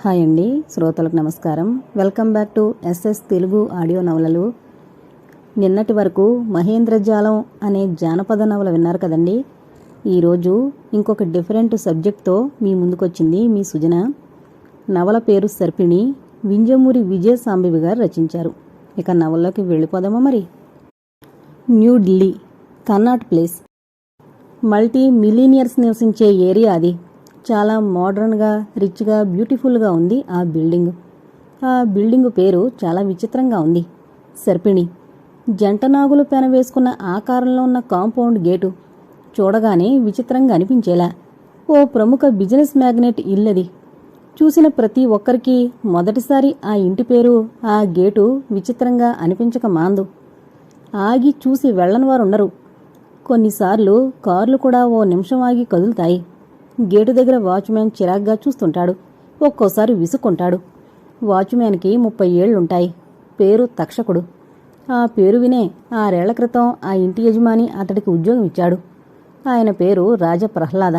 Hi అండి శ్రోతలకు నమస్కారం. Welcome back to SS Telugu audio నవలలు. నిన్నటి వరకు మహేంద్రజాలం అనే జానపద నవల విన్నారు కదండి. ఈరోజు ఇంకొక డిఫరెంట్ సబ్జెక్ట్తో మీ ముందుకొచ్చింది మీ సుజన. నవల పేరు సర్పిణి వింజమూరి విజయ సాంబివి గారు రచించారు. ఇక నవల్లోకి వెళ్ళిపోదామా మరి? New Delhi Connaught place. Multi millionaires నివసించే ఏరియా అది. చాలా మోడర్న్గా రిచ్గా బ్యూటిఫుల్గా ఉంది ఆ బిల్డింగ్. ఆ బిల్డింగ్ పేరు చాలా విచిత్రంగా ఉంది. సర్పిణి. జంట నాగులు పెన వేసుకున్న ఆకారంలో ఉన్న కాంపౌండ్ గేటు చూడగానే విచిత్రంగా అనిపించేలా. ఓ ప్రముఖ బిజినెస్ మ్యాగ్నెట్ ఇల్లది. చూసిన ప్రతి ఒక్కరికి మొదటిసారి ఆ ఇంటి పేరు ఆ గేటు విచిత్రంగా అనిపించక మాందు. ఆగి చూసి వెళ్ళని వారుండరు కొన్నిసార్లు కార్లు కూడా ఓ నిమిషం ఆగి కదులుతాయి. గేటు దగ్గర వాచ్మ్యాన్ చిరాగ్గా చూస్తుంటాడు. ఒక్కోసారి విసుక్కుంటాడు. వాచ్మ్యాన్కి ముప్పై ఏళ్ళుంటాయి పేరు తక్షకుడు. ఆ పేరు వినే ఆరేళ్ళ క్రితం ఆ ఇంటి యజమాని అతడికి ఉద్యోగం ఇచ్చాడు. ఆయన పేరు రాజప్రహ్లాద.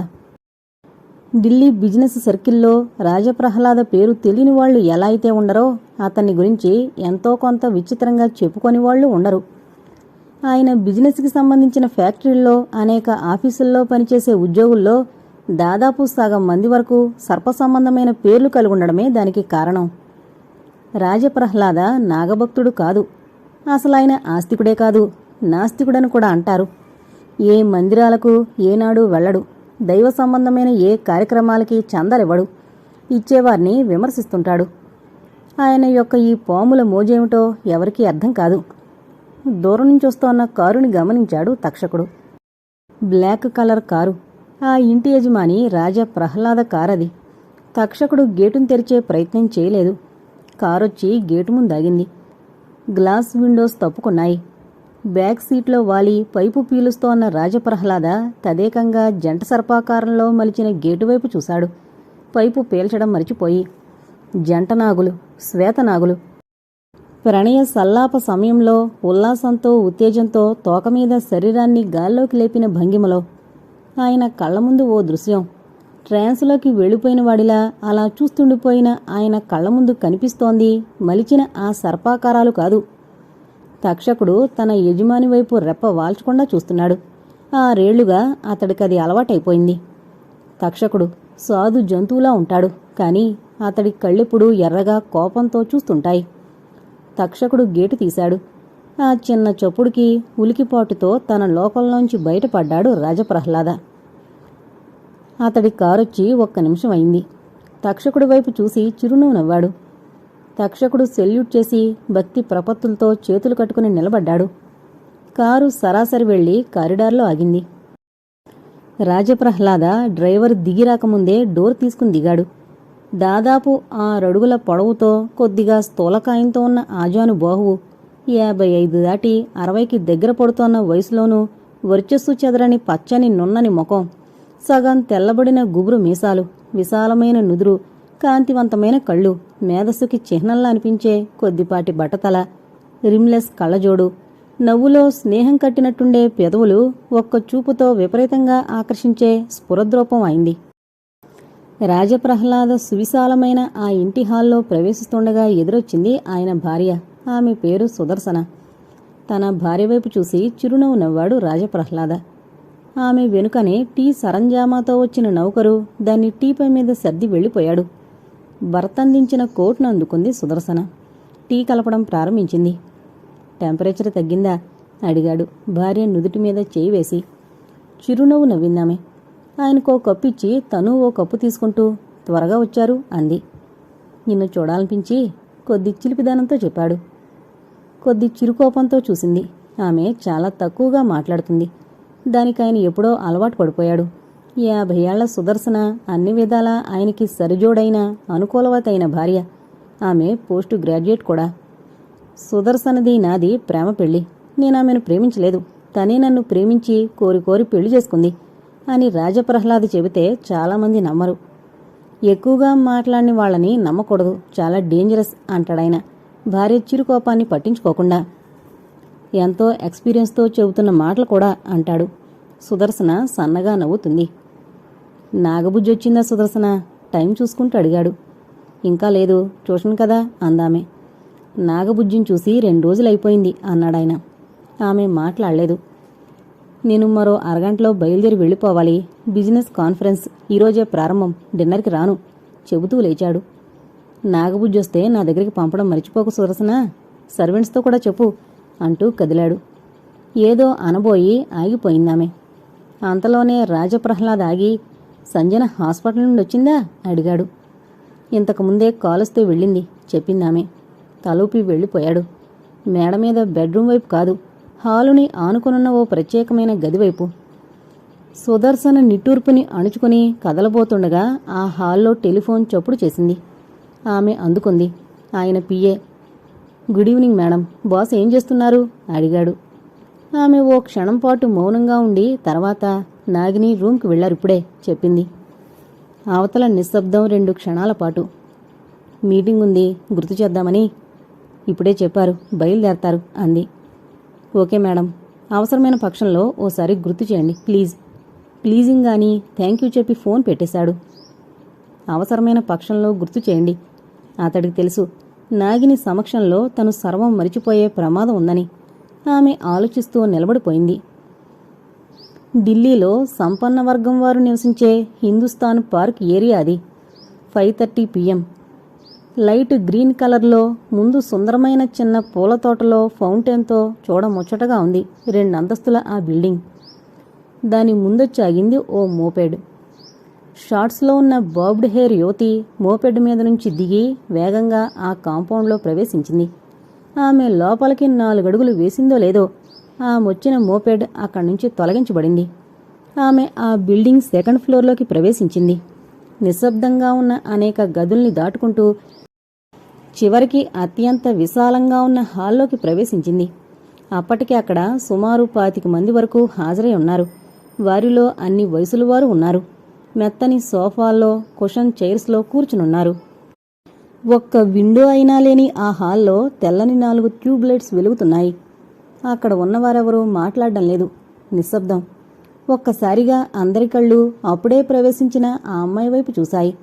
ఢిల్లీ బిజినెస్ సర్కిల్లో రాజప్రహ్లాద పేరు తెలియని వాళ్ళు ఎలా అయితే ఉండరో అతన్ని గురించి ఎంతో కొంత విచిత్రంగా చెప్పుకొని వాళ్ళు ఉండరు. ఆయన బిజినెస్కి సంబంధించిన ఫ్యాక్టరీల్లో అనేక ఆఫీసుల్లో పనిచేసే ఉద్యోగుల్లో దాదాపు సగం మంది వరకు సర్ప సంబంధమైన పేర్లు కలిగి ఉండడమే దానికి కారణం. రాజప్రహ్లాద నాగభక్తుడు కాదు. అసలు ఆయన ఆస్తికుడే కాదు. నాస్తికుడని కూడా అంటారు. ఏ మందిరాలకు ఏనాడు వెళ్ళడు. దైవ సంబంధమైన ఏ కార్యక్రమాలకి చందలివ్వడు. ఇచ్చేవారిని విమర్శిస్తుంటాడు. ఆయన యొక్క ఈ పాముల మోజేమిటో ఎవరికీ అర్థం కాదు. దూరం నుంచి వస్తోన్న కారుని గమనించాడు తక్షకుడు. Black colour car. ఆ ఇంటి యజమాని రాజా ప్రహ్లాద కారది. తక్షకుడు గేటును తెరిచే ప్రయత్నం చేయలేదు. కారొచ్చి గేటు ముందాగింది. గ్లాస్ విండోస్ తప్పుకున్నాయి. బ్యాక్ సీట్లో వాలి పైపు పీలుస్తోన్న రాజప్రహ్లాద తదేకంగా జంట సర్పాకారంలో మలిచిన గేటు వైపు చూశాడు. పైపు పేల్చడం మరిచిపోయి. జంటనాగులు శ్వేతనాగులు ప్రణయ సల్లాప సమయంలో ఉల్లాసంతో ఉత్తేజంతో తోక మీద శరీరాన్ని గాల్లోకి లేపిన భంగిమలో ఆయన కళ్ళ ముందు ఓ దృశ్యం. ట్రాన్స్లోకి వెళ్ళిపోయిన వాడిలా అలా చూస్తుండిపోయిన ఆయన కళ్ళ ముందు కనిపిస్తోంది మలిచిన ఆ సర్పాకారాలు కాదు. తక్షకుడు తన యజమాని వైపు రెప్ప వాల్చకుండా చూస్తున్నాడు. ఆ రేళ్ళుగా అతడికది అలవాటైపోయింది. తక్షకుడు సాధు జంతువులా ఉంటాడు కాని అతడి కళ్ళెప్పుడు ఎర్రగా కోపంతో చూస్తుంటాయి. తక్షకుడు గేటు తీశాడు. ఆ చిన్న చప్పుడుకి ఉలికిపాటుతో తన లోకంలోంచి బయటపడ్డాడు రాజప్రహ్లాద. అతడి కారొచ్చి ఒక్క నిమిషం అయింది. తక్షకుడి వైపు చూసి చిరునవ్వు నవ్వాడు. తక్షకుడు సెల్యూట్ చేసి భక్తి ప్రపత్తులతో చేతులు కట్టుకుని నిలబడ్డాడు. కారు సరాసరి వెళ్ళి కారిడార్లో ఆగింది. రాజప్రహ్లాద డ్రైవర్ దిగిరాకముందే డోర్ తీసుకుని దిగాడు. దాదాపు ఆరడుగుల పొడవుతో కొద్దిగా స్థూలకాయంతో ఉన్న ఆజాను బాహువు యాభై ఐదు దాటి అరవైకి దగ్గర పడుతోన్న వయసులోనూ వర్చస్సు చెదరని పచ్చని నున్నని ముఖం సగం తెల్లబడిన గుబురు మీసాలు విశాలమైన నుదురు కాంతివంతమైన కళ్ళు మేధస్సుకి చిహ్నంలా అనిపించే కొద్దిపాటి బట్టతల రిమ్లెస్ కళ్ళజోడు నవ్వులో స్నేహం కట్టినట్టుండే పెదవులు ఒక్క చూపుతో విపరీతంగా ఆకర్షించే స్ఫురద్రూపం అయింది. రాజప్రహ్లాద సువిశాలమైన ఆ ఇంటి హాల్లో ప్రవేశిస్తుండగా ఎదురొచ్చింది ఆయన భార్య. ఆమె పేరు సుదర్శన. తన భార్య వైపు చూసి చిరునవ్వు నవ్వాడు రాజప్రహ్లాద. ఆమె వెనుకనే టీ సరంజామాతో వచ్చిన నౌకరు దాన్ని టీపై మీద సర్ది వెళ్ళిపోయాడు. భర్తందించిన కోట్ను అందుకుంది సుదర్శన. టీ కలపడం ప్రారంభించింది. టెంపరేచర్ తగ్గిందా? అడిగాడు భార్య నుదుటి మీద చేయి వేసి. చిరునవ్వు నవ్విందామె. ఆయనకో కప్పు ఇచ్చి తను ఓ కప్పు తీసుకుంటూ త్వరగా వచ్చారు అంది. నిన్ను చూడాలనిపించి కొద్ది చిలిపిదానంతో చెప్పాడు. కొద్ది చిరుకోపంతో చూసింది. ఆమె చాలా తక్కువగా మాట్లాడుతుంది. దానికి ఆయన ఎప్పుడో అలవాటు పడిపోయాడు. యాభై ఏళ్ళ సుదర్శన అన్ని విధాలా ఆయనకి సరిజోడైన అనుకూలవతైన భార్య. ఆమె పోస్టు గ్రాడ్యుయేట్ కూడా. సుదర్శనది నాది ప్రేమ పెళ్ళి నేను ఆమెను ప్రేమించలేదు. తనే నన్ను ప్రేమించి కోరి కోరి పెళ్ళి చేసుకుంది అని రాజప్రహ్లాద్ చెబితే చాలామంది నమ్మరు. ఎక్కువగా మాట్లాడిన వాళ్ళని నమ్మకూడదు. చాలా డేంజరస్ అంటాడాయన. భార్య చిరుకోపాన్ని పట్టించుకోకుండా. ఎంతో ఎక్స్పీరియన్స్తో చెబుతున్న మాటలు కూడా అంటాడు. సుదర్శన సన్నగా నవ్వుతుంది. నాగబుజ్జి వచ్చిందా సుదర్శన? టైం చూసుకుంటూ అడిగాడు. ఇంకా లేదు ట్యూషన్ కదా అందామె. నాగబుజ్జిని చూసి రెండు రోజులైపోయింది అన్నాడాయన. ఆమె మాట్లాడలేదు. నేను మరో అరగంటలో బయలుదేరి వెళ్ళిపోవాలి. బిజినెస్ కాన్ఫరెన్స్ ఈరోజే ప్రారంభం. డిన్నర్కి రాను. చెబుతూ లేచాడు. నాగబుజ్జి వస్తే నా దగ్గరికి పంపడం మర్చిపోకు సురసన సర్వెంట్స్తో కూడా చెప్పు అంటూ కదిలాడు. ఏదో అనబోయి ఆగిపోయిందామె. అంతలోనే రాజప్రహ్లాద్ ఆగి సంజన హాస్పిటల్ నుండి వచ్చిందా? అడిగాడు. ఇంతకుముందే కాలుస్తూ వెళ్ళింది చెప్పిందామె. తలూపి వెళ్ళిపోయాడు. మేడ మీద బెడ్రూమ్ వైపు కాదు హాలుని ఆనుకునున్న ఓ ప్రత్యేకమైన గదివైపు సుదర్శన నిట్టూర్పుని అణుచుకుని కదలబోతుండగా ఆ హాల్లో టెలిఫోన్ చప్పుడు చేసింది. ఆమె అందుకుంది. ఆయన PA good evening madam. Boss ఏం చేస్తున్నారు? అడిగాడు. ఆమె ఓ క్షణం పాటు మౌనంగా ఉండి తర్వాత నాగిని రూమ్కి వెళ్ళారిప్పుడే చెప్పింది. అవతల నిశ్శబ్దం రెండు క్షణాల పాటు. మీటింగ్ ఉంది. గుర్తు చేద్దామని. ఇప్పుడే చెప్పారు. బయలుదేరతారు. అంది. Okay madam. అవసరమైన పక్షంలో ఓసారి గుర్తు చేయండి. ప్లీజ్. ప్లీజింగ్ గాని. థ్యాంక్ యూ చెప్పి ఫోన్ పెట్టేశాడు. అవసరమైన పక్షంలో గుర్తు చేయండి. అతడికి తెలుసు. నాగిని సమక్షంలో తను సర్వం మరిచిపోయే ప్రమాదం ఉందని ఆమె ఆలోచిస్తూ నిలబడిపోయింది. ఢిల్లీలో సంపన్న వర్గం వారు నివసించే హిందుస్థాన్ పార్క్ ఏరియా అది. Five thirty PM. Light green కలర్లో ముందు సుందరమైన చిన్న పూల తోటలో ఫౌంటైన్తో చూడముచ్చటగా ఉంది. రెండు అంతస్తుల ఆ బిల్డింగ్. దాని ముందొచ్చాగింది ఓ మోపేడ్. షార్ట్స్లో ఉన్న బాబ్డ్ హెయిర్ యువతి మోపెడ్ మీద నుంచి దిగి వేగంగా ఆ కాంపౌండ్లో ప్రవేశించింది. ఆమె లోపలికి నాలుగడుగులు వేసిందో లేదో ఆమె మోపెడ్ అక్కడి నుంచి తొలగించబడింది. ఆమె ఆ బిల్డింగ్ సెకండ్ ఫ్లోర్లోకి ప్రవేశించింది. నిశ్శబ్దంగా ఉన్న అనేక గదుల్ని దాటుకుంటూ చివరికి అత్యంత విశాలంగా ఉన్న హాల్లోకి ప్రవేశించింది. అప్పటికి అక్కడ సుమారు పాతిక మంది వరకు హాజరై ఉన్నారు. వారిలో అన్ని వయసుల వారు ఉన్నారు. మెత్తని సోఫాల్లో కుషన్ చైర్స్లో కూర్చునున్నారు. ఒక్క విండో అయినా లేని ఆ హాల్లో తెల్లని నాలుగు ట్యూబ్ లైట్స్ వెలుగుతున్నాయి. అక్కడ ఉన్నవారెవరూ మాట్లాడడం లేదు. నిశ్శబ్దం. ఒక్కసారిగా అందరి కళ్ళు అప్పుడే ప్రవేశించిన ఆ అమ్మాయి వైపు చూశాయి.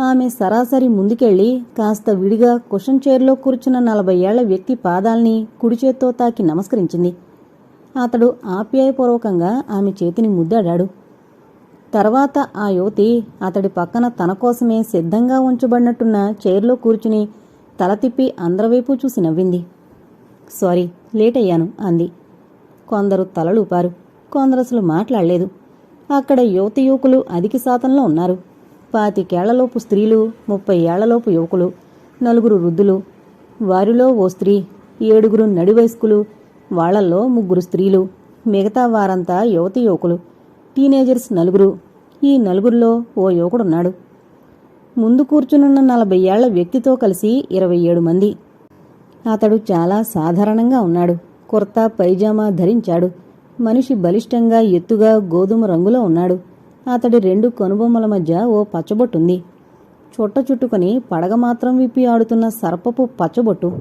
ఆమె సరాసరి ముందుకెళ్ళి కాస్త విడిగా కుషన్ చైర్లో కూర్చున్న నలభై ఏళ్ళ వ్యక్తి పాదాల్ని కుడి చేత్తో తాకి నమస్కరించింది. అతడు ఆప్యాయపూర్వకంగా ఆమె చేతిని ముద్దాడాడు. తర్వాత ఆ యువతి అతడి పక్కన తన కోసమే సిద్ధంగా ఉంచబడినట్టున్న చైర్లో కూర్చుని తల తిప్పి అందరివైపు చూసి నవ్వింది. సారీ లేట్ అయ్యాను అంది. కొందరు తలలుపారు. కొందరు అసలు మాట్లాడలేదు. అక్కడ యువతి యువకులు అధిక శాతంలో ఉన్నారు. పాతికేళ్ళలోపు స్త్రీలు ముప్పై ఏళ్ళలోపు యువకులు నలుగురు వృద్ధులు. వారిలో ఓ స్త్రీ ఏడుగురు నడివయస్కులు వాళ్ళల్లో ముగ్గురు స్త్రీలు. మిగతా వారంతా యువతి యువకులు. టీనేజర్స్ నలుగురు. ఈ నలుగురిలో ఓ యువకుడున్నాడు. ముందు కూర్చునున్న నలభై ఏళ్ళ వ్యక్తితో కలిసి ఇరవై ఏడు మంది. అతడు చాలా సాధారణంగా ఉన్నాడు. కుర్తా పైజామా ధరించాడు. మనిషి బలిష్టంగా ఎత్తుగా గోధుమ రంగులో ఉన్నాడు. అతడి రెండు కనుబొమ్మల మధ్య ఓ పచ్చబొట్టుంది. చుట్ట చుట్టుకొని పడగ మాత్రం విప్పి ఆడుతున్న సర్పపు పచ్చబొట్టు.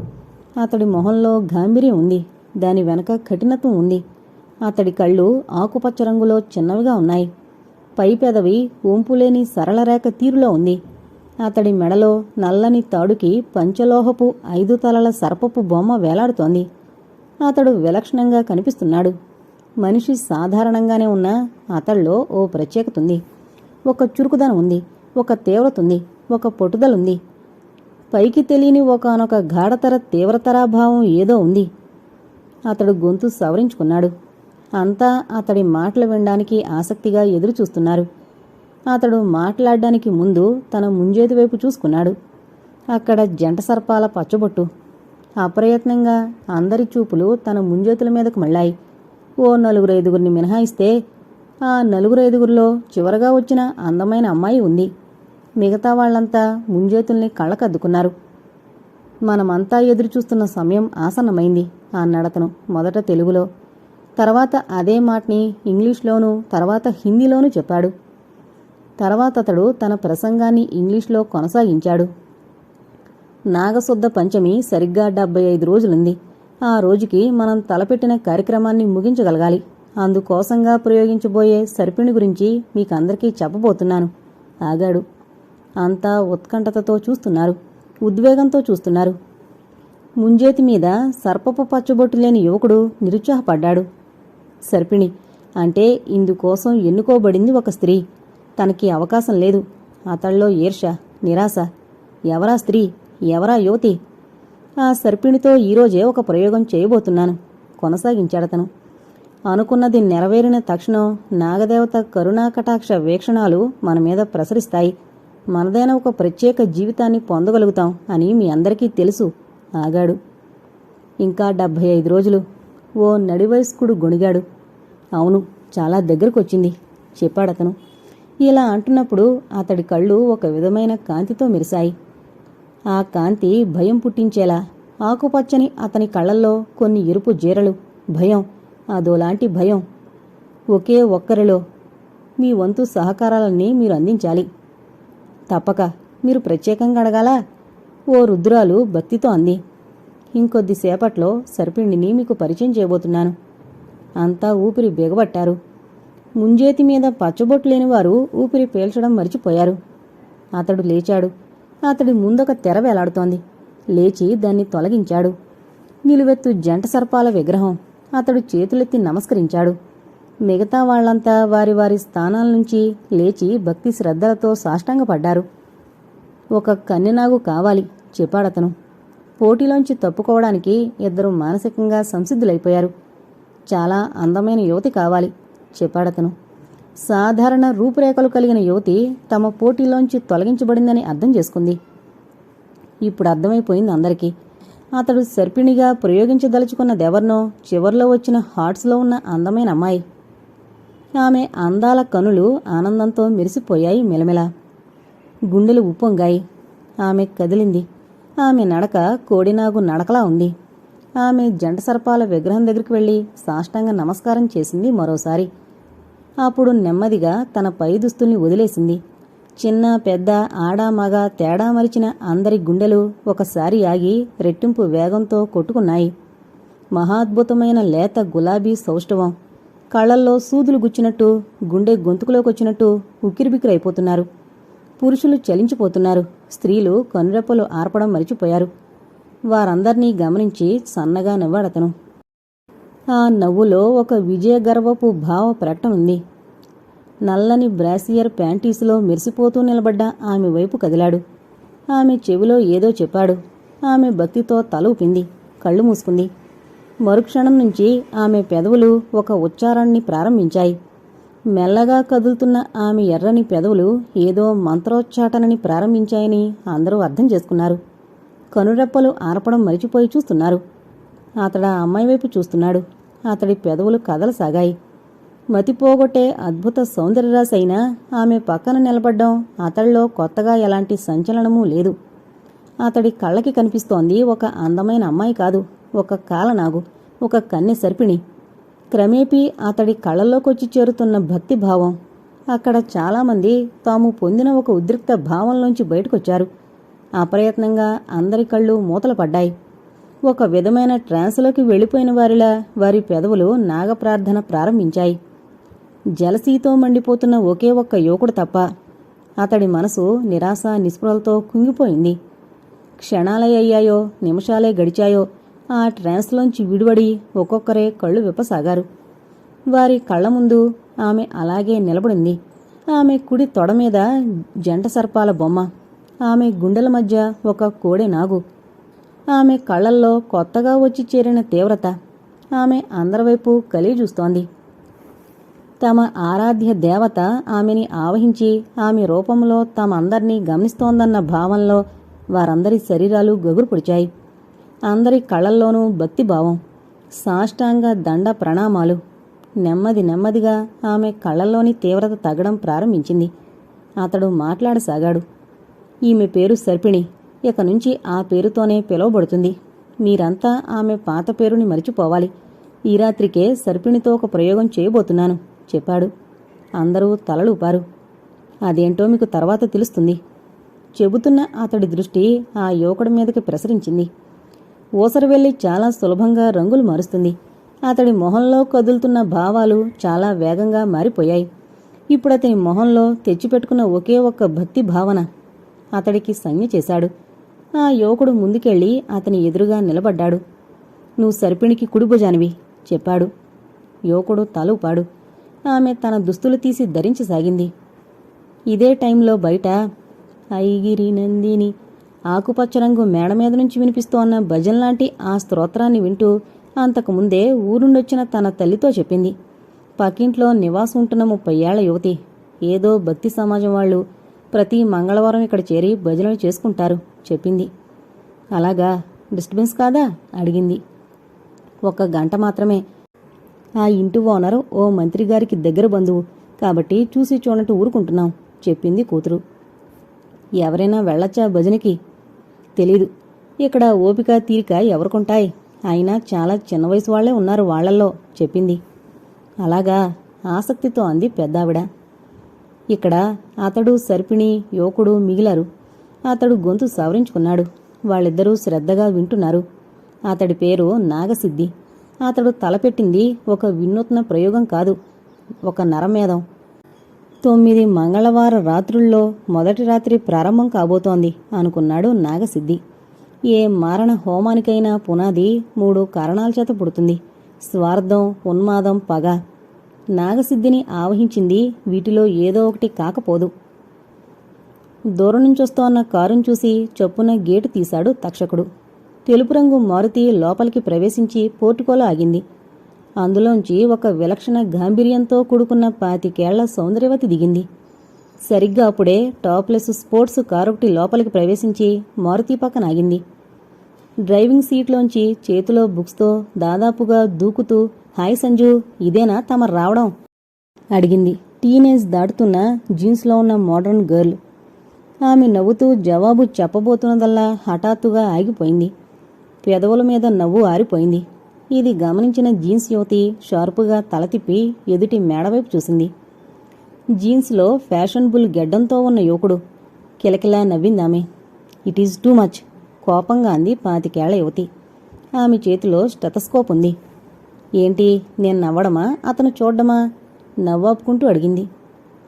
అతడి మొహంలో గాంభీర్యం ఉంది. దాని వెనక కఠినత్వం ఉంది. అతడి కళ్ళు ఆకుపచ్చ రంగులో చిన్నవిగా ఉన్నాయి. పై పెదవి ఊంపులేని సరళ రేఖ తీరులో ఉంది. అతడి మెడలో నల్లని తాడుకి పంచలోహపు ఐదు తలల సర్పపు బొమ్మ వేలాడుతోంది. అతడు విలక్షణంగా కనిపిస్తున్నాడు. మనిషి సాధారణంగానే ఉన్న అతడిలో ఓ ప్రత్యేకత ఉంది ఒక చురుకుదనం ఉంది. ఒక తీవ్రత ఉంది ఒక పట్టుదలుంది. పైకి తెలియని ఒకనొక గాఢతర తీవ్రతరాభావం ఏదో ఉంది. అతడు గొంతు సవరించుకున్నాడు. అంతా అతడి మాటలు వినడానికి ఆసక్తిగా ఎదురుచూస్తున్నారు. అతడు మాట్లాడడానికి ముందు తన ముంజేతి వైపు చూసుకున్నాడు. అక్కడ జంట సర్పాల పచ్చబొట్టు. అప్రయత్నంగా అందరి చూపులు తన ముంజేతుల మీదకు మళ్ళాయి. ఓ నలుగురు ఐదుగురిని మినహాయిస్తే ఆ నలుగురు ఐదుగురిలో చివరగా వచ్చిన అందమైన అమ్మాయి ఉంది. మిగతా వాళ్ళంతా ముంజేతుల్ని కళ్ళకద్దుకున్నారు. మనమంతా ఎదురుచూస్తున్న సమయం ఆసన్నమైంది అన్నాడతను మొదట తెలుగులో. తర్వాత అదే మాటని ఇంగ్లీష్లోనూ తర్వాత హిందీలోనూ చెప్పాడు. తర్వాత అతడు తన ప్రసంగాన్ని ఇంగ్లీష్లో కొనసాగించాడు. నాగశుద్ధ పంచమి సరిగ్గా డెబ్బై ఐదు రోజులుంది. ఆ రోజుకి మనం తలపెట్టిన కార్యక్రమాన్ని ముగించగలగాలి. అందుకోసంగా ప్రయోగించబోయే సర్పిణి గురించి మీకందరికీ చెప్పబోతున్నాను ఆగాడు. అంతా ఉత్కంఠతతో చూస్తున్నారు ఉద్వేగంతో చూస్తున్నారు. ముంజేతి మీద సర్పపు పచ్చబొట్టు లేని యువకుడు నిరుత్సాహపడ్డాడు. సర్పిణి. అంటే ఇందుకోసం ఎన్నుకోబడింది ఒక స్త్రీ. తనకి అవకాశం లేదు. అతళ్ళలో ఈర్ష నిరాశ. ఎవరా స్త్రీ? ఎవరా యువతి? ఆ సర్పిణితో ఈరోజే ఒక ప్రయోగం చేయబోతున్నాను. కొనసాగించాడతను అనుకున్నది నెరవేరిన తక్షణం నాగదేవత కరుణాకటాక్ష వీక్షణాలు మన మీద ప్రసరిస్తాయి. మనదైన ఒక ప్రత్యేక జీవితాన్ని పొందగలుగుతాం అని మీ అందరికీ తెలుసు ఆగాడు. ఇంకా డెబ్భై ఐదు రోజులు. ఓ నడివయస్కుడు గొణిగాడు. అవును చాలా దగ్గరకొచ్చింది చెప్పాడతను. ఇలా అంటున్నప్పుడు అతడి కళ్ళు ఒక విధమైన కాంతితో మెరిశాయి. ఆ కాంతి భయం పుట్టించేలా ఆకుపచ్చని అతని కళ్ళల్లో కొన్ని ఎరుపు జీరలు భయం అదోలాంటి భయం. ఒకే ఒక్కరిలో మీ వంతు సహకారాలన్నీ మీరు అందించాలి. తప్పక మీరు ప్రత్యేకంగా అడగాలా? ఓ రుద్రాలు భక్తితో అంది. ఇంకొద్దిసేపట్లో సర్పిణిని మీకు పరిచయం చేయబోతున్నాను. అంతా ఊపిరి బిగబట్టారు. ముంజేతి మీద పచ్చబొట్టు లేనివారు ఊపిరి పీల్చడం మరిచిపోయారు. అతడు లేచాడు. అతడి ముందొక తెర వేలాడుతోంది. లేచి దాన్ని తొలగించాడు. నిలువెత్తు జంట సర్పాల విగ్రహం అతడు చేతులెత్తి నమస్కరించాడు. మిగతా వాళ్ళంతా వారి వారి స్థానాల నుంచి లేచి భక్తి శ్రద్ధలతో సాష్టంగపడ్డారు. ఒక కన్నెనాగు కావాలి చెప్పాడతను. పోటీలోంచి తప్పుకోవడానికి ఇద్దరు మానసికంగా సంసిద్ధులైపోయారు. చాలా అందమైన యువతి కావాలి చెప్పాడతను. సాధారణ రూపురేఖలు కలిగిన యువతి తమ పోటీలోంచి తొలగించబడిందని అర్థం చేసుకుంది. ఇప్పుడు అర్థమైపోయింది అందరికీ. అతడు సర్పిణిగా ప్రయోగించదలుచుకున్నదెవర్నో చివర్లో వచ్చిన హార్ట్స్లో ఉన్న అందమైన అమ్మాయి. ఆమె అందాల కనులు ఆనందంతో మెరిసిపోయాయి మెలమెల. గుండెలు ఉప్పొంగాయి. ఆమె కదిలింది. ఆమె నడక కోడినాగు నడకలా ఉంది. ఆమె జంట సర్పాల విగ్రహం దగ్గరికి వెళ్ళి సాష్టాంగ నమస్కారం చేసింది మరోసారి. అప్పుడు నెమ్మదిగా తన పై దుస్తుల్ని వదిలేసింది. చిన్న పెద్ద ఆడా మగ తేడా మరిచిన అందరి గుండెలు ఒకసారి ఆగి రెట్టింపు వేగంతో కొట్టుకున్నాయి. మహాద్భుతమైన లేత గులాబీ సౌష్ఠవం. కళ్ళల్లో సూదులు గుచ్చినట్టు గుండె గొంతుకులోకొచ్చినట్టు ఉక్కిరిబిక్కిరైపోతున్నారు. పురుషులు చలించిపోతున్నారు. స్త్రీలు కనురెప్పలు ఆర్పడం మరిచిపోయారు. వారందర్నీ గమనించి సన్నగా నవ్వాడతను. ఆ నవ్వులో ఒక విజయగర్వపు భావ ప్రకటనుంది నల్లని బ్రాసియర్ ప్యాంటీసులో మెరిసిపోతూ నిలబడ్డ ఆమె వైపు కదిలాడు. ఆమె చెవిలో ఏదో చెప్పాడు. ఆమె భక్తితో తల ఊపింది. కళ్ళు మూసుకుంది. మరుక్షణం నుంచి ఆమె పెదవులు ఒక ఉచ్చారణని ప్రారంభించాయి. మెల్లగా కదులుతున్న ఆమె ఎర్రని పెదవులు ఏదో మంత్రోచ్చాటనని ప్రారంభించాయని అందరూ అర్థం చేసుకున్నారు. కనురెప్పలు ఆర్పడం మరిచిపోయి చూస్తున్నారు. అతడు ఆ అమ్మాయి వైపు చూస్తున్నాడు. అతడి పెదవులు కదలసాగాయి. మతిపోగొట్టే అద్భుత సౌందర్యరాశి అయినా ఆమె పక్కన నిలబడ్డం అతడిలో కొత్తగా ఎలాంటి సంచలనమూ లేదు. అతడి కళ్ళకి కనిపిస్తోంది ఒక అందమైన అమ్మాయి కాదు ఒక కాలనాగు ఒక కన్నె సర్పిణి. క్రమేపీ అతడి కళ్ళల్లోకొచ్చి చేరుతున్న భక్తి భావం. అక్కడ చాలామంది తాము పొందిన ఒక ఉద్రిక్త భావంలోంచి బయటకొచ్చారు. అప్రయత్నంగా అందరి కళ్ళు మూతలు పడ్డాయి. ఒక విధమైన ట్రాన్స్లోకి వెళ్ళిపోయిన వారిలా వారి పెదవులు నాగప్రార్థన ప్రారంభించాయి. జలసీతో మండిపోతున్న ఒకే ఒక్క యువకుడు తప్ప అతడి మనసు నిరాశ నిస్పృహలతో కుంగిపోయింది. క్షణాలే అయ్యాయో నిమిషాలే గడిచాయో ఆ ట్రాన్స్లోంచి విడివడి ఒక్కొక్కరే కళ్ళు విప్పసాగారు. వారి కళ్ళ ముందు ఆమె అలాగే నిలబడింది. ఆమె కుడి తొడ మీద జంట సర్పాల బొమ్మ. ఆమె గుండెల మధ్య ఒక కోడె నాగు. ఆమె కళ్ళల్లో కొత్తగా వచ్చి చేరిన తీవ్రత. ఆమె అందరివైపు కలిగి చూస్తోంది. తమ ఆరాధ్య దేవత ఆమెని ఆవహించి ఆమె రూపంలో తమందర్నీ గమనిస్తోందన్న భావంలో వారందరి శరీరాలు గగురు పొడిచాయి. అందరి కళ్ళల్లోనూ భక్తిభావం సాష్టాంగ దండ ప్రణామాలు. నెమ్మది నెమ్మదిగా ఆమె కళ్ళల్లోని తీవ్రత తగ్గడం ప్రారంభించింది. అతడు మాట్లాడసాగాడు. ఈమె పేరు సర్పిణి. ఇక నుంచి ఆ పేరుతోనే పిలువబడుతుంది. మీరంతా ఆమె పాత పేరుని మరిచిపోవాలి. ఈ రాత్రికే సర్పిణితో ఒక ప్రయోగం చేయబోతున్నాను చెప్పాడు. అందరూ తలలుపారు. అదేంటో మీకు తర్వాత తెలుస్తుంది. చెబుతున్న అతడి దృష్టి ఆ యువకుడి మీదకి ప్రసరించింది. ఊసరవెల్లి చాలా సులభంగా రంగులు మారుస్తుంది. అతడి మొహంలో కదులుతున్న భావాలు చాలా వేగంగా మారిపోయాయి. ఇప్పుడు అతని మొహంలో తెచ్చిపెట్టుకున్న ఒకే ఒక్క భక్తి భావన అతడికి సంజ్ఞ చేశాడు. ఆ యువకుడు ముందుకెళ్ళి అతని ఎదురుగా నిలబడ్డాడు. నువ్వు సర్పిణికి కుడిభుజానివి చెప్పాడు. యువకుడు తలూపాడు. ఆమె తన దుస్తులు తీసి ధరించసాగింది. ఇదే టైంలో బయట ఐగిరి నందిని ఆకుపచ్చ రంగు మేడ మీద నుంచి వినిపిస్తోన్న భజనలాంటి ఆ స్తోత్రాన్ని వింటూ అంతకుముందే ఊరుండొచ్చిన తన తల్లితో చెప్పింది. పక్కింట్లో నివాసం ఉంటున్న ముప్పై ఏళ్ళ యువతి. ఏదో భక్తి సమాజం వాళ్ళు ప్రతి మంగళవారం ఇక్కడ చేరి భజనలు చేసుకుంటారు చెప్పింది. అలాగా డిస్టర్బెన్స్ కాదా? అడిగింది. ఒక గంట మాత్రమే. ఆ ఇంటి ఓనర్ ఓ మంత్రి గారికి దగ్గర బంధువు. కాబట్టి చూసి చూడనట్టు ఊరుకుంటున్నాం చెప్పింది కూతురు. ఎవరైనా వెళ్ళొచ్చా భజనకి? తెలీదు. ఇక్కడ ఓపిక తీరిక ఎవరికుంటాయి? అయినా చాలా చిన్న వయసు వాళ్ళే ఉన్నారు వాళ్ళల్లో చెప్పింది. అలాగా ఆసక్తితో అంది పెద్దావిడ. ఇక్కడ అతడు సర్పిణి యువకుడు మిగిలారు. అతడు గొంతు సవరించుకున్నాడు. వాళ్ళిద్దరూ శ్రద్ధగా వింటున్నారు. అతడి పేరు నాగసిద్ధి. అతడు తలపెట్టింది ఒక వినూత్న ప్రయోగం కాదు ఒక నరమేధం. తొమ్మిది మంగళవార రాత్రుల్లో మొదటి రాత్రి ప్రారంభం కాబోతోంది అనుకున్నాడు నాగసిద్ధి. ఏ మారణ హోమానికైనా పునాది మూడు కారణాల చేత పుడుతుంది. స్వార్థం ఉన్మాదం పగ. నాగసిద్ధిని ఆవహించింది వీటిలో ఏదో ఒకటి కాకపోదు. దూరం నుంచి వస్తోన్న కారును చూసి చొప్పున గేటు తీశాడు తక్షకుడు. తెలుపు రంగు మారుతి లోపలికి ప్రవేశించి పోర్టుకోలో ఆగింది. అందులోంచి ఒక విలక్షణ గాంభీర్యంతో కూడుకున్న పాతికేళ్ళ సౌందర్యవతి దిగింది. సరిగ్గా అప్పుడే టాప్లెస్ స్పోర్ట్స్ కారు ఒకటి లోపలికి ప్రవేశించి మారుతి పక్కన ఆగింది. డ్రైవింగ్ సీట్లోంచి చేతిలో బుక్స్తో దాదాపుగా దూకుతూ హాయ్ సంజు ఇదేనా తమ రావడం? అడిగింది. టీనేజ్ దాటుతున్న జీన్స్లో ఉన్న మోడర్న్ గర్ల్. ఆమె నవ్వుతూ జవాబు చెప్పబోతున్నదల్లా హఠాత్తుగా ఆగిపోయింది. పెదవుల మీద నవ్వు ఆరిపోయింది. ఇది గమనించిన జీన్స్ యువతి షార్పుగా తల తిప్పి ఎదుటి మేడవైపు చూసింది. జీన్స్లో ఫ్యాషనబుల్ గెడ్డంతో ఉన్న యువకుడు కిలకిలా నవ్విందామె ఇట్ ఈజ్ టూ మచ్ కోపంగా అంది పాతికేళ్ళ యువతి. ఆమె చేతిలో స్టెతస్కోప్ ఉంది. ఏంటి నేను నవ్వడమా? అతను చూడ్డమా? నవ్వాపుకుంటూ అడిగింది.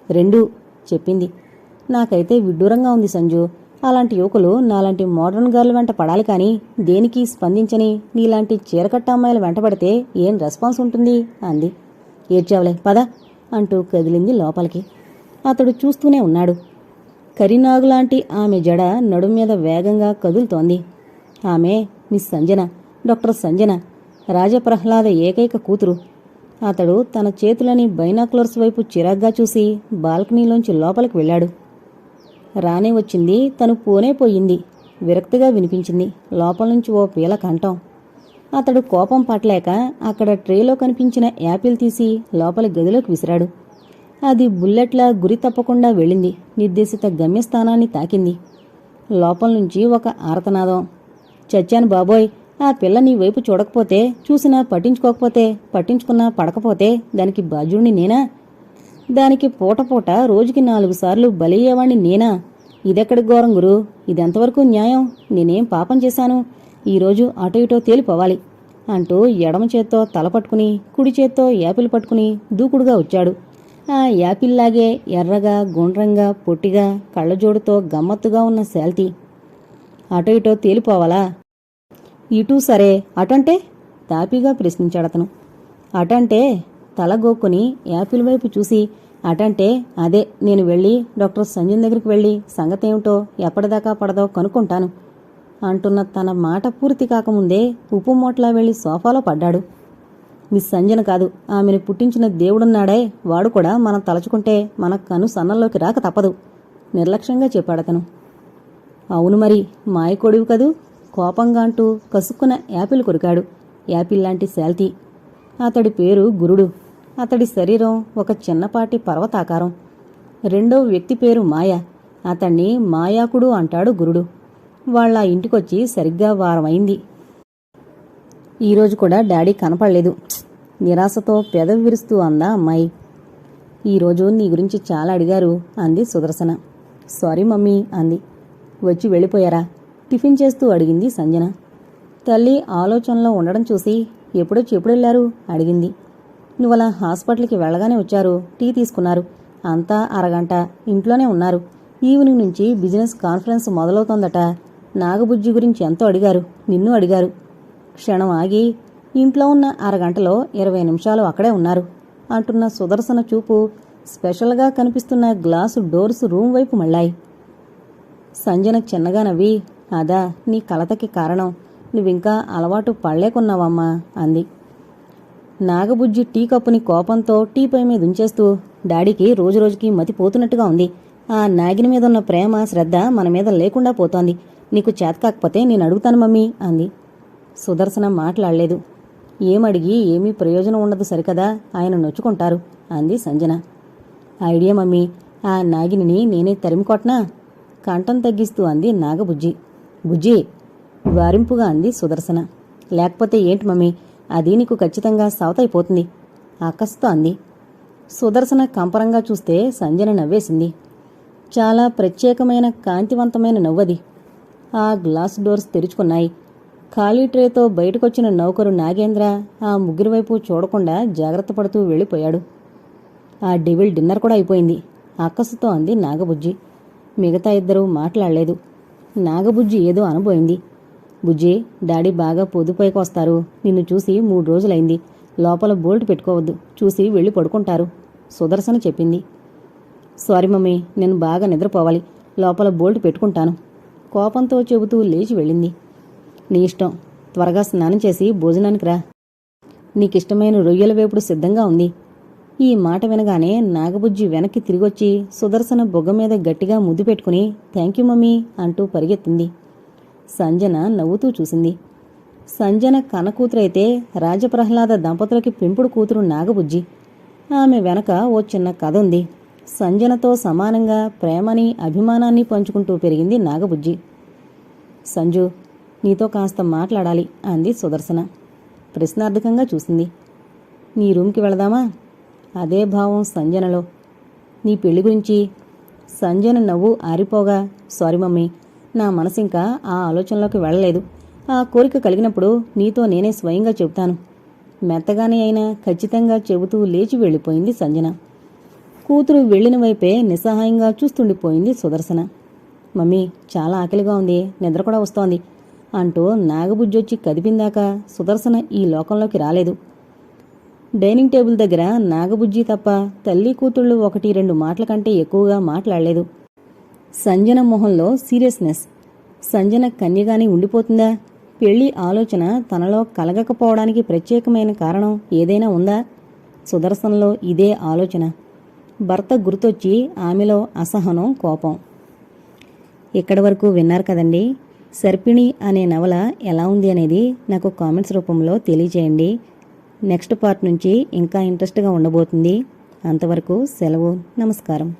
రెండు చెప్పింది. నాకైతే విడ్డూరంగా ఉంది సంజు. అలాంటి యువకులు నాలాంటి మోడర్న్ గర్ల్ వెంట పడాలి కానీ దేనికి స్పందించని? నీలాంటి చీరకట్ట అమ్మాయిలు వెంటబడితే ఏం రెస్పాన్స్ ఉంటుంది? అంది. ఏడ్చావులే పద అంటూ కదిలింది లోపలికి. అతడు చూస్తూనే ఉన్నాడు. కరినాగులాంటి ఆమె జడ నడుం మీద వేగంగా కదులుతోంది. ఆమె మిస్ సంజన డాక్టర్ సంజన రాజప్రహ్లాద ఏకైక కూతురు. అతడు తన చేతులని బైనాక్లర్స్ వైపు చిరాగ్గా చూసి బాల్కనీలోంచి లోపలికి వెళ్ళాడు. రానే వచ్చింది. తను పోనే పోయింది. విరక్తిగా వినిపించింది. లోపల నుంచి ఓ పీల కంఠం. అతడు కోపం పట్టలేక అక్కడ ట్రేలో కనిపించిన యాపిల్ తీసి లోపలి గదిలోకి విసిరాడు. అది బుల్లెట్లా గురి తప్పకుండా వెళ్ళింది. నిర్దేశిత గమ్యస్థానాన్ని తాకింది. లోపల నుంచి ఒక ఆర్తనాదం. చచ్చాను బాబోయ్. ఆ పిల్ల నీ వైపు చూడకపోతే చూసినా పట్టించుకోకపోతే పట్టించుకున్నా పడకపోతే దానికి బాధ్యుణ్ణి నేనా? దానికి పూట పూట రోజుకి నాలుగు సార్లు బలయ్యేవాణ్ణి నేనా? ఇదెక్కడి ఘోరం గురు? ఇదెంతవరకు న్యాయం? నేనేం పాపం చేశాను? ఈరోజు అటు ఇటో తేలిపోవాలి. అంటూ ఎడమ చేత్తో తల పట్టుకుని కుడి చేత్తో యాపిల్ పట్టుకుని దూకుడుగా వచ్చాడు. ఆ యాపిల్లాగే ఎర్రగా గుండ్రంగా పొట్టిగా కళ్ళజోడుతో గమ్మత్తుగా ఉన్న శాల్తీ. అటో ఇటో తేలిపోవాలా? ఇటూ సరే అటంటే? తాపీగా ప్రశ్నించాడతను. అటంటే? తలగోక్కుని యాపిల్ వైపు చూసి అటంటే అదే నేను వెళ్ళి డాక్టర్ సంజయ్ దగ్గరికి వెళ్ళి సంగతేమిటో ఎప్పటిదాకా పడదో కనుక్కుంటాను అంటున్న తన మాట పూర్తి కాకముందే ఉప్పు మూటలా వెళ్ళి సోఫాలో పడ్డాడు. మిస్ సంజన కాదు ఆమెను పుట్టించిన దేవుడున్నాడే వాడు కూడా మనం తలచుకుంటే మన కను సన్నల్లోకి రాక తప్పదు నిర్లక్ష్యంగా చెప్పాడతను అవును మరి మాయకొడివి కదూ? కోపంగా అంటూ కసుక్కున యాపిల్ కొరికాడు. యాపిల్ లాంటి శాల్తీ. అతడి పేరు గురుడు. అతడి శరీరం ఒక చిన్నపాటి పర్వతాకారం. రెండో వ్యక్తి పేరు మాయ. అతన్ని మాయాకుడు అంటాడు గురుడు. వాళ్ళ ఇంటికొచ్చి సరిగ్గా వారమైంది. ఈరోజు కూడా డాడీ కనపడలేదు. నిరాశతో పెదవి విరుస్తూ అందా అమ్మాయి. ఈరోజు నీ గురించి చాలా అడిగారు అంది సుదర్శన. సారీ మమ్మీ అంది. వచ్చి వెళ్ళిపోయారా? టిఫిన్ చేస్తూ అడిగింది సంజన. తల్లి ఆలోచనలో ఉండడం చూసి ఎప్పుడొచ్చి ఎప్పుడు వెళ్ళారు? అడిగింది. నువ్వలా హాస్పిటల్కి వెళ్ళగానే వచ్చారు. టీ తీసుకున్నారు. అంతా అరగంట. ఇంట్లోనే ఉన్నారు. ఈవినింగ్ నుంచి బిజినెస్ కాన్ఫరెన్స్ మొదలవుతోందట. నాగబుజ్జి గురించి ఎంతో అడిగారు. నిన్ను అడిగారు. క్షణం ఆగి ఇంట్లో ఉన్న అరగంటలో ఇరవై నిమిషాలు అక్కడే ఉన్నారు అంటున్న సుదర్శన చూపు స్పెషల్గా కనిపిస్తున్న గ్లాసు డోర్స్ రూమ్ వైపు మళ్ళాయి. సంజన చిన్నగా నవ్వి అదా నీ కలతకి కారణం. నువ్వింకా అలవాటు పడలేకున్నావమ్మా అంది. నాగబుజ్జి టీ కప్పుని కోపంతో టీపై మీద ఉంచేస్తూ డాడీకి రోజురోజుకి మతి పోతున్నట్టుగా ఉంది. ఆ నాగిని మీద ఉన్న ప్రేమ శ్రద్ధ మన మీద లేకుండా పోతోంది. నీకు చేత కాకపోతే నేను అడుగుతాను మమ్మీ అంది. సుదర్శన మాట్లాడలేదు. ఏమడిగి ఏమీ ప్రయోజనం ఉండదు సరికదా ఆయన నొచ్చుకుంటారు అంది సంజన. ఐడియా మమ్మీ ఆ నాగిని నేనే తరిమికొట్నా కంఠం తగ్గిస్తూ అంది నాగబుజ్జి. బుజ్జి వారింపుగా అంది సుదర్శన. లేకపోతే ఏంటి మమ్మీ అది నీకు ఖచ్చితంగా సవతైపోతుంది. ఆకస్తో అంది సుదర్శన కంపరంగా చూస్తే సంజన నవ్వేసింది. చాలా ప్రత్యేకమైన కాంతివంతమైన నవ్వది. ఆ గ్లాస్ డోర్స్ తెరుచుకున్నాయి. ఖాళీ ట్రేతో బయటకొచ్చిన నౌకరు నాగేంద్ర ఆ ముగ్గురి వైపు చూడకుండా జాగ్రత్త పడుతూ వెళ్ళిపోయాడు. ఆ డెవిల్ డిన్నర్ కూడా అయిపోయింది. అక్కసుతో అంది నాగబుజ్జి. మిగతా ఇద్దరూ మాట్లాడలేదు. నాగబుజ్జి ఏదో అనుభవింది బుజ్జి డాడీ బాగా పొదుపైకి వస్తారు. నిన్ను చూసి మూడు రోజులైంది. లోపల బోల్ట్ పెట్టుకోవద్దు. చూసి వెళ్ళి పడుకుంటారు. సుదర్శన చెప్పింది. సారీ మమ్మీ నేను బాగా నిద్రపోవాలి. లోపల బోల్ట్ పెట్టుకుంటాను. కోపంతో చెబుతూ లేచి వెళ్ళింది. నీ ఇష్టం. త్వరగా స్నానం చేసి భోజనానికి రా. నీకిష్టమైన రొయ్యల వేపుడు సిద్ధంగా ఉంది. ఈ మాట వినగానే నాగబుజ్జి వెనక్కి తిరిగొచ్చి సుదర్శన బొగ్గ మీద గట్టిగా ముద్దు పెట్టుకుని థ్యాంక్ యూ మమ్మీ అంటూ పరిగెత్తింది. సంజన నవ్వుతూ చూసింది. సంజన కనకూతురైతే రాజప్రహ్లాద దంపతులకి పెంపుడు కూతురు నాగబుజ్జి. ఆమె వెనక ఓ చిన్న కథ ఉంది. సంజనతో సమానంగా ప్రేమని అభిమానాన్ని పంచుకుంటూ పెరిగింది నాగబుజ్జి. సంజు నీతో కాస్త మాట్లాడాలి అంది సుదర్శన. ప్రశ్నార్థకంగా చూసింది. నీ రూమ్కి వెళదామా? అదే భావం సంజనలో. నీ పెళ్ళి గురించి సంజన నవ్వు ఆరిపోగా సారీ మమ్మీ నా మనసింకా ఆ ఆలోచనలోకి వెళ్ళలేదు. ఆ కోరిక కలిగినప్పుడు నీతో నేనే స్వయంగా చెబుతాను. మెత్తగానే అయినా ఖచ్చితంగా చెబుతూ లేచి వెళ్ళిపోయింది సంజన. కూతురు వెళ్ళిన వైపే నిస్సహాయంగా చూస్తుండిపోయింది సుదర్శన. మమ్మీ చాలా ఆకలిగా ఉంది నిద్ర కూడా వస్తోంది అంటూ నాగబుజ్జొచ్చి కదిపిందాక సుదర్శన ఈ లోకంలోకి రాలేదు. డైనింగ్ టేబుల్ దగ్గర నాగబుజ్జి తప్ప తల్లి కూతుళ్ళు ఒకటి రెండు మాటల కంటే ఎక్కువగా మాట్లాడలేదు. సంజన మొహంలో సీరియస్నెస్. సంజన కన్యగాని ఉండిపోతుందా? పెళ్ళి ఆలోచన తనలో కలగకపోవడానికి ప్రత్యేకమైన కారణం ఏదైనా ఉందా? సుదర్శనలో ఇదే ఆలోచన. భర్త గుర్తొచ్చి ఆమెలో అసహనం కోపం. ఇక్కడి వరకు విన్నారు కదండి? సర్పిణి అనే నవల ఎలా ఉంది అనేది నాకు కామెంట్స్ రూపంలో తెలియజేయండి. నెక్స్ట్ పార్ట్ నుంచి ఇంకా ఇంట్రెస్ట్గా ఉండబోతుంది. అంతవరకు సెలవు. నమస్కారం.